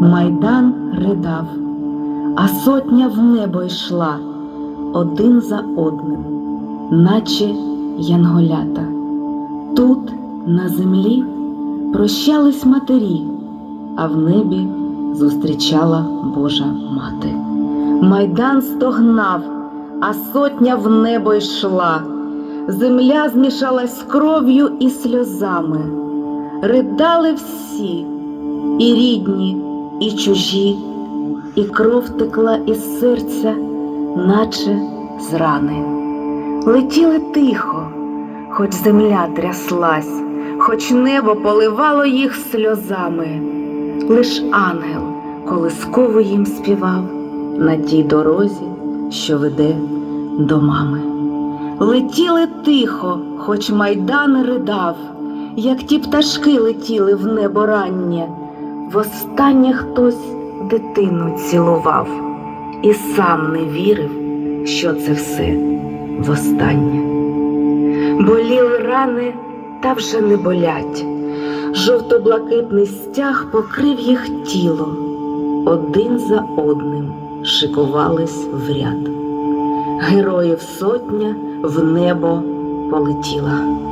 Майдан ридав, а сотня в небо йшла один за одним, наче янголята. Тут, на землі, прощались матері, а в небі зустрічала Божа мати. Майдан стогнав, а сотня в небо йшла. Земля змішалась кров'ю і сльозами. Ридали всі, і рідні, і чужі, і кров текла із серця, наче з рани. Летіли тихо, хоч земля тряслась, хоч небо поливало їх сльозами. Лиш ангел колисково їм співав на тій дорозі, що веде до мами. Летіли тихо, хоч майдан ридав, як ті пташки летіли в небо раннє. Востаннє хтось дитину цілував і сам не вірив, що це все востаннє. Боліли рани, та вже не болять. Жовто-блакитний стяг покрив їх тіло, один за одним шикувались в ряд. Героїв сотня в небо полетіла.